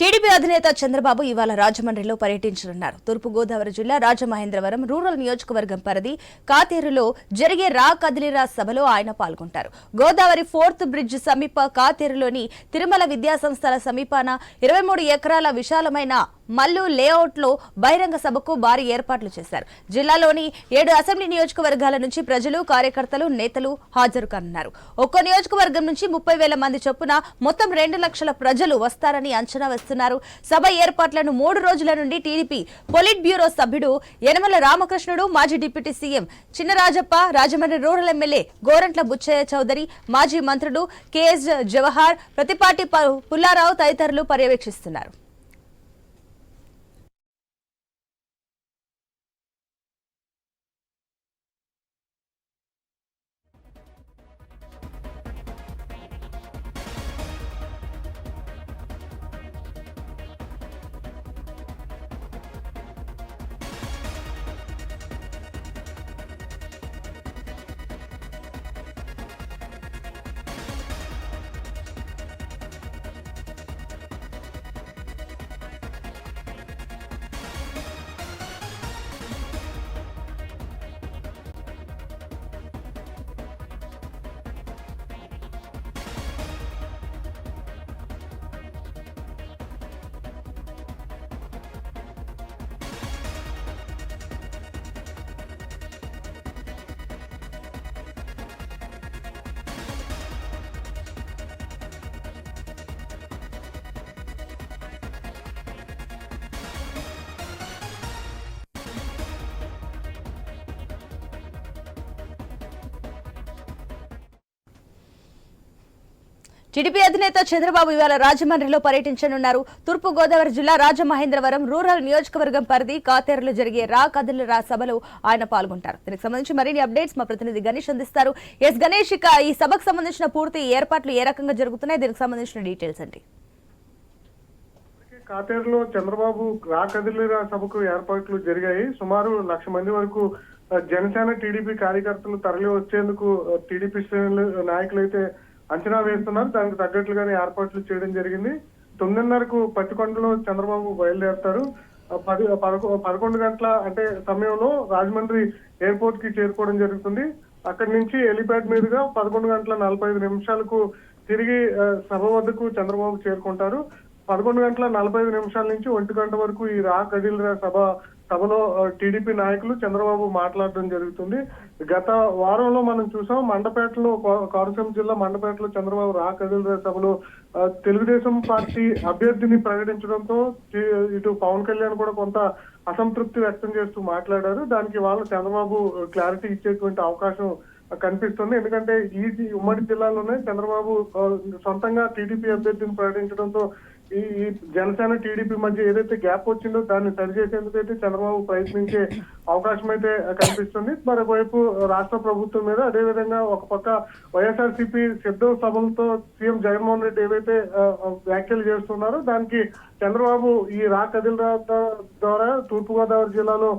TDP అధినేత చంద్రబాబు ఇవాళ రాజమండ్రిలో పర్యటించనున్నారు. తూర్పు గోదావరి జిల్లా రాజమహేంద్రవరం రూరల్ నియోజకవర్గం పరిధి కాతేరులో జరిగే రా కదిలిరా సభలో ఆయన పాల్గొంటారు. గోదావరి ఫోర్త్ బ్రిడ్జ్ సమీప కాతేరులోని తిరుమల విద్యాసంస్థల సమీపాన ఇరవై మూడు ఎకరాల విశాలమైన మల్లు లేఅవుట్లో బహిరంగ సభకు భారీ ఏర్పాట్లు చేశారు. జిల్లాలోని ఏడు అసెంబ్లీ నియోజకవర్గాల నుంచి ప్రజలు కార్యకర్తలు నేతలు హాజరు కానున్నారు. ఒక్కో నియోజకవర్గం నుంచి ముప్పై వేల మంది చొప్పున మొత్తం రెండు లక్షల ప్రజలు వస్తారని అంచనా వేస్తున్నారు. సభ ఏర్పాట్లను మూడు రోజుల నుండి టీడీపీ పొలిట్ బ్యూరో సభ్యుడు యనమల రామకృష్ణుడు మాజీ deputy CM Chinarajappa Rajahmundry rural MLA Gorantla Butchaiah Chowdary మాజీ మంత్రులు కెఎస్ జవహార్ ప్రతిపాటి ప- పుల్లారావు తదితరులు పర్యవేక్షిస్తున్నారు. టీడీపీ అధినేత చంద్రబాబు ఇవాళ రాజమండ్రిలో పర్యటించనున్నారు. తూర్పు గోదావరి జిల్లా రాజమహేంద్రవరం రూరల్ నియోజకవర్గం పరిధి కాతేరులో జరిగే రా కథలు రా సభలో ఆయన పాల్గొంటారు. దీనికి సంబంధించి మరిన్ని అప్డేట్స్ మా ప్రతినిధి గణేష్ అందిస్తారు. ఎస్ గణేష్ ఇక ఈ సభకు సంబంధించిన పూర్తి ఏర్పాట్లు ఏ రకంగా జరుగుతున్నాయి? దీనికి సంబంధించిన డీటెయిల్స్ అండి. కాతేరులో చంద్రబాబు రా కదిలిరా సభకు ఏర్పాట్లు జరిగాయి. సుమారు లక్ష మంది వరకు జనసేన టీడీపీ కార్యకర్తలు తరలి వచ్చేందుకు టీడీపీ శ్రేణులు నాయకులు అయితే అంచనా వేస్తున్నారు. దానికి తగ్గట్లుగానే ఏర్పాట్లు చేయడం జరిగింది. తొమ్మిదిన్నరకు పత్తికొండలో చంద్రబాబు బయలుదేరుతారు. పది పదకొ పదకొండు గంటల అంటే సమయంలో రాజమండ్రి ఎయిర్పోర్ట్కి చేరుకోవడం జరుగుతుంది. అక్కడి నుంచి హెలిప్యాడ్ మీదుగా పదకొండు గంటల నలభై ఐదు నిమిషాలకు తిరిగి సభ వద్దకు చంద్రబాబు చేరుకుంటారు. పదకొండు గంటల నలభై ఐదు నిమిషాల నుంచి ఒంటి గంట వరకు ఈ రా కదిలిరా సభ సభలో టీడీపీ నాయకులు చంద్రబాబు మాట్లాడడం జరుగుతుంది. గత వారంలో మనం చూసాం మండపేటలో కోనసీమ జిల్లా మండపేటలో చంద్రబాబు రా కదిలిరా సభలో తెలుగుదేశం పార్టీ అభ్యర్థిని ప్రకటించడంతో ఇటు పవన్ కళ్యాణ్ కూడా కొంత అసంతృప్తి వ్యక్తం చేస్తూ మాట్లాడారు. దానికి వాళ్ళు చంద్రబాబు క్లారిటీ ఇచ్చేటువంటి అవకాశం కనిపిస్తుంది. ఎందుకంటే ఈ ఉమ్మడి జిల్లాలోనే చంద్రబాబు సొంతంగా టీడీపీ అభ్యర్థిని ప్రకటించడంతో ఈ జనసేన టీడీపీ మధ్య ఏదైతే గ్యాప్ వచ్చిందో దాన్ని సరిచేసేందుకు అయితే చంద్రబాబు ప్రయత్నించే అవకాశం అయితే కనిపిస్తుంది. మరోవైపు రాష్ట్ర ప్రభుత్వం మీద అదేవిధంగా ఒక పక్క వైఎస్ఆర్సీపీ సిద్ధం సభలతో సీఎం జగన్మోహన్ రెడ్డి ఏవైతే వ్యాఖ్యలు చేస్తున్నారో దానికి చంద్రబాబు ఈ రా కదిల్ ద్వారా తూర్పుగోదావరి జిల్లాలో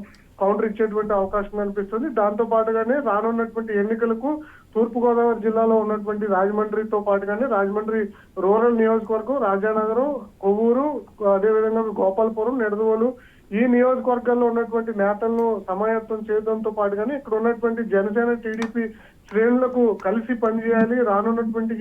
కౌంటర్ ఇచ్చేటువంటి అవకాశం కనిపిస్తుంది. దాంతో పాటుగానే రానున్నటువంటి ఎన్నికలకు తూర్పుగోదావరి జిల్లాలో ఉన్నటువంటి రాజమండ్రితో పాటుగానే రాజమండ్రి రూరల్ నియోజకవర్గం రాజానగరం కొవ్వూరు అదేవిధంగా గోపాలపురం నిడదవోలు ఈ నియోజకవర్గాల్లో ఉన్నటువంటి నేతలను సమాయత్తం చేయడంతో పాటుగానే ఇక్కడ ఉన్నటువంటి జనసేన టీడీపీ శ్రేణులకు కలిసి పనిచేయాలి. రానున్నటువంటి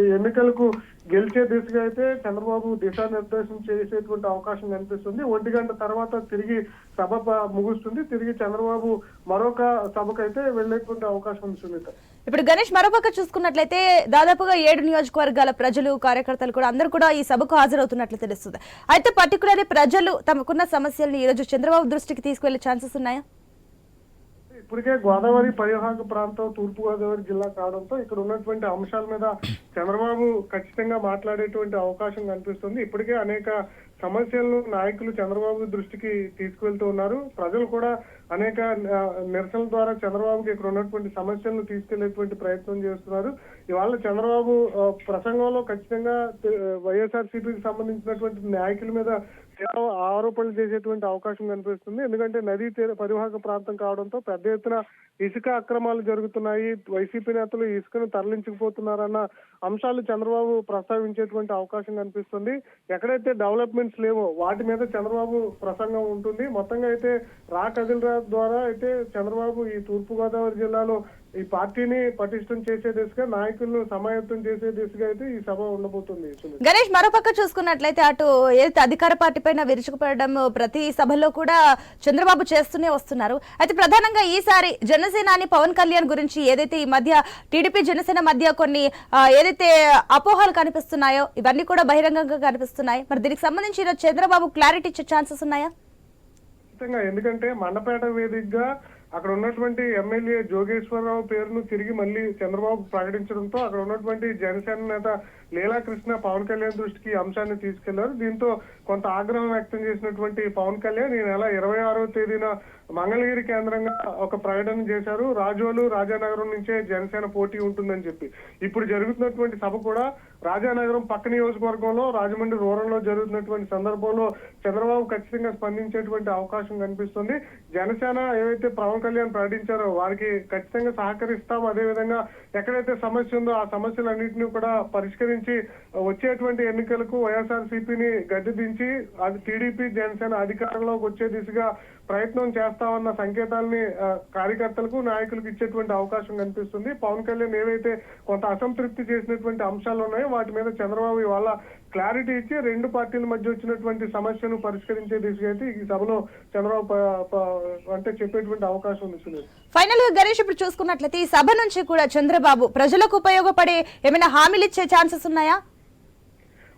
ఈ ఎన్నికలకు గెలిచే దిశగా అయితే చంద్రబాబు దిశానిర్దేశం చేసేటువంటి అవకాశం కనిపిస్తుంది. ఒంటి గంట తర్వాత తిరిగి సభ ముగుస్తుంది. తిరిగి చంద్రబాబు మరొక సభకైతే వెళ్ళేటువంటి అవకాశం ఉంది సునీత. ఇప్పుడు గణేష్ మరోపక్క చూసుకున్నట్లయితే దాదాపుగా ఏడు నియోజకవర్గాల ప్రజలు కార్యకర్తలు కూడా అందరూ కూడా ఈ సభకు హాజరవుతున్నట్లు తెలుస్తుంది. అయితే పర్టికులర్లీ ప్రజలు తమకున్న సమస్యల్ని ఈరోజు చంద్రబాబు దృష్టికి తీసుకువెళ్ళే ఛాన్సెస్ ఉన్నాయా? ఇప్పటికే గోదావరి పరివాహక ప్రాంతం తూర్పు గోదావరి జిల్లా కావడంతో ఇక్కడ ఉన్నటువంటి అంశాల మీద చంద్రబాబు ఖచ్చితంగా మాట్లాడేటువంటి అవకాశం కనిపిస్తుంది. ఇప్పటికే అనేక సమస్యలను నాయకులు చంద్రబాబు దృష్టికి తీసుకువెళ్తూ ఉన్నారు. ప్రజలు కూడా అనేక నిరసనల ద్వారా చంద్రబాబుకి ఇక్కడ ఉన్నటువంటి సమస్యలను తీసుకెళ్ళేటువంటి ప్రయత్నం చేస్తున్నారు. ఇవాళ చంద్రబాబు ప్రసంగంలో ఖచ్చితంగా వైఎస్ఆర్ సిపికి సంబంధించినటువంటి నాయకుల మీద తీవ్ర ఆరోపణలు చేసేటువంటి అవకాశం కనిపిస్తుంది. ఎందుకంటే నదీ తీర పరివాహక ప్రాంతం కావడంతో పెద్ద ఎత్తున ఇసుక అక్రమాలు జరుగుతున్నాయి. వైసీపీ నేతలు ఇసుకను తరలించకపోతున్నారన్న అంశాలు చంద్రబాబు ప్రస్తావించేటువంటి అవకాశం కనిపిస్తుంది. ఎక్కడైతే డెవలప్మెంట్స్ లేవో వాటి మీద చంద్రబాబు ప్రసంగం ఉంటుంది. మొత్తంగా అయితే రా కదిలరా ద్వారా అయితే చంద్రబాబు ఈ తూర్పు గోదావరి జిల్లాలో ఈ పార్టీని పటిష్టం చేసే దిశగా నాయకులను సమాయత్తం చేసే దిశగా అయితే ఈ సభ ఉండబోతుంది. గణేష్ మరోపక్క చూసుకున్నట్లయితే అటు ఏదైతే అధికార పార్టీ పైన విరుచుకుపడడం ప్రతి సభలో కూడా చంద్రబాబు చేస్తూనే వస్తున్నారు. అయితే ప్రధానంగా ఈసారి జనసేనాని పవన్ కళ్యాణ్ గురించి ఏదైతే ఈ మధ్య టీడీపీ జనసేన మధ్య కొన్ని ఏదైతే అపోహలు కనిపిస్తున్నాయో ఇవన్నీ కూడా బహిరంగంగా కనిపిస్తున్నాయి. మరి దీనికి సంబంధించి చంద్రబాబు క్లారిటీ ఇచ్చే ఛాన్సెస్ ఉన్నాయా? ఎందుకంటే మండపేట వేదికగా అక్కడ ఉన్నటువంటి ఎమ్మెల్యే జోగేశ్వరరావు పేరును తిరిగి మళ్ళీ చంద్రబాబు ప్రకటించడంతో అక్కడ ఉన్నటువంటి జనసేన నేత లీలాకృష్ణ పవన్ కళ్యాణ్ దృష్టికి అంశాన్ని తీసుకెళ్ళారు. దీంతో కొంత ఆగ్రహం వ్యక్తం చేసినటువంటి పవన్ కళ్యాణ్ ఈ నెల ఇరవై ఆరో తేదీన మంగళగిరి కేంద్రంగా ఒక ప్రకటన చేశారు. రాజోలు రాజానగరం నుంచే జనసేన పోటీ ఉంటుందని చెప్పి. ఇప్పుడు జరుగుతున్నటువంటి సభ కూడా రాజానగరం పక్క నియోజకవర్గంలో రాజమండ్రి రూరల్ జరుగుతున్నటువంటి సందర్భంలో చంద్రబాబు ఖచ్చితంగా స్పందించేటువంటి అవకాశం కనిపిస్తుంది. జనసేన ఏవైతే పవన్ కళ్యాణ్ ప్రకటించారో వారికి ఖచ్చితంగా సహకరిస్తాం. అదేవిధంగా ఎక్కడైతే సమస్య ఉందో ఆ సమస్యలన్నింటినీ కూడా పరిష్కరించి వచ్చేటువంటి ఎన్నికలకు వైఎస్ఆర్ సిపిని గద్దె దించి అది టీడీపీ జనసేన అధికారంలోకి వచ్చే దిశగా ప్రయత్నం చేస్తామన్న సంకేతాలని కార్యకర్తలకు నాయకులకు ఇచ్చేటువంటి అవకాశం కనిపిస్తుంది. పవన్ కళ్యాణ్ ఏవైతే కొంత అసంతృప్తి చేసినటువంటి అంశాలు ఉన్నాయో వాటి మీద చంద్రబాబు ఇవాళ క్లారిటీ ఇచ్చి రెండు పార్టీల మధ్య వచ్చినటువంటి సమస్యను పరిష్కరించే దిశగా అయితే ఈ సభలో చంద్రబాబు అంటే చెప్పేటువంటి అవకాశం ఉంది ఫైనల్గా గణేష్ ఇప్పుడు చూసుకున్నట్లయితే ఈ సభ నుంచి కూడా చంద్రబాబు ప్రజలకు ఉపయోగపడే ఏమైనా హామీలు ఇచ్చే ఛాన్సెస్ ఉన్నాయా?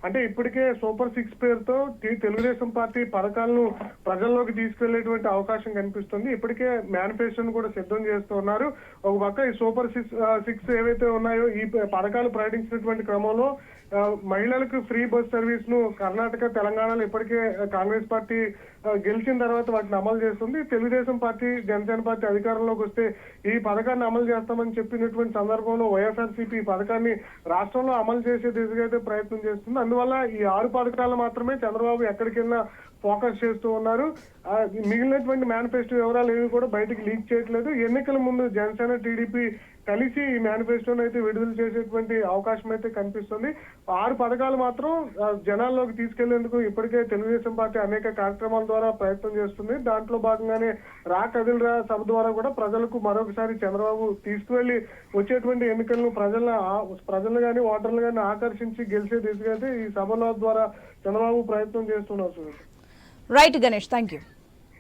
అంటే ఇప్పటికే సూపర్ సిక్స్ పేరుతో తెలుగుదేశం పార్టీ పథకాలను ప్రజల్లోకి తీసుకెళ్ళేటువంటి అవకాశం కనిపిస్తుంది. ఇప్పటికే మేనిఫెస్టోను కూడా సిద్ధం చేస్తున్నారు ఒక పక్క ఈ సూపర్ సిక్స్ సిక్స్ ఏవైతే ఉన్నాయో ఈ పథకాలు ప్రకటించినటువంటి క్రమంలో మహిళలకు ఫ్రీ బస్ సర్వీస్ను కర్ణాటక తెలంగాణలో ఇప్పటికే కాంగ్రెస్ పార్టీ గెలిచిన తర్వాత వాటిని అమలు చేస్తుంది. తెలుగుదేశం పార్టీ జనసేన పార్టీ అధికారంలోకి వస్తే ఈ పథకాన్ని అమలు చేస్తామని చెప్పినటువంటి సందర్భంలో వైఎస్ఆర్సీపీ ఈ పథకాన్ని రాష్ట్రంలో అమలు చేసే దిశగా అయితే ప్రయత్నం చేస్తుంది. అందువల్ల ఈ ఆరు పథకాలు మాత్రమే చంద్రబాబు ఎక్కడికెళ్ళినా ఫోకస్ చేస్తూ ఉన్నారు. మిగిలినటువంటి మేనిఫెస్టో వివరాలు ఏవి కూడా బయటకు లీక్ చేయట్లేదు. ఎన్నికల ముందు జనసేన టీడీపీ కలిసి ఈ మేనిఫెస్టోను అయితే విడుదల చేసేటువంటి అవకాశం అయితే కనిపిస్తుంది. ఆరు పథకాలు మాత్రం జనాల్లోకి తీసుకెళ్ళేందుకు ఇప్పటికే తెలుగుదేశం పార్టీ అనేక కార్యక్రమాల ద్వారా ప్రయత్నం చేస్తుంది. దాంట్లో భాగంగానే రా కదిలిరా సభ ద్వారా కూడా ప్రజలకు మరొకసారి చంద్రబాబు తీసుకువెళ్ళి వచ్చేటువంటి ఎన్నికలను ప్రజల ప్రజలు కానీ ఓటర్లు కానీ ఆకర్షించి గెలిచే దిశగా ఈ సభల ద్వారా చంద్రబాబు ప్రయత్నం చేస్తున్నారు రైట్ గణేష్ థ్యాంక్ యూ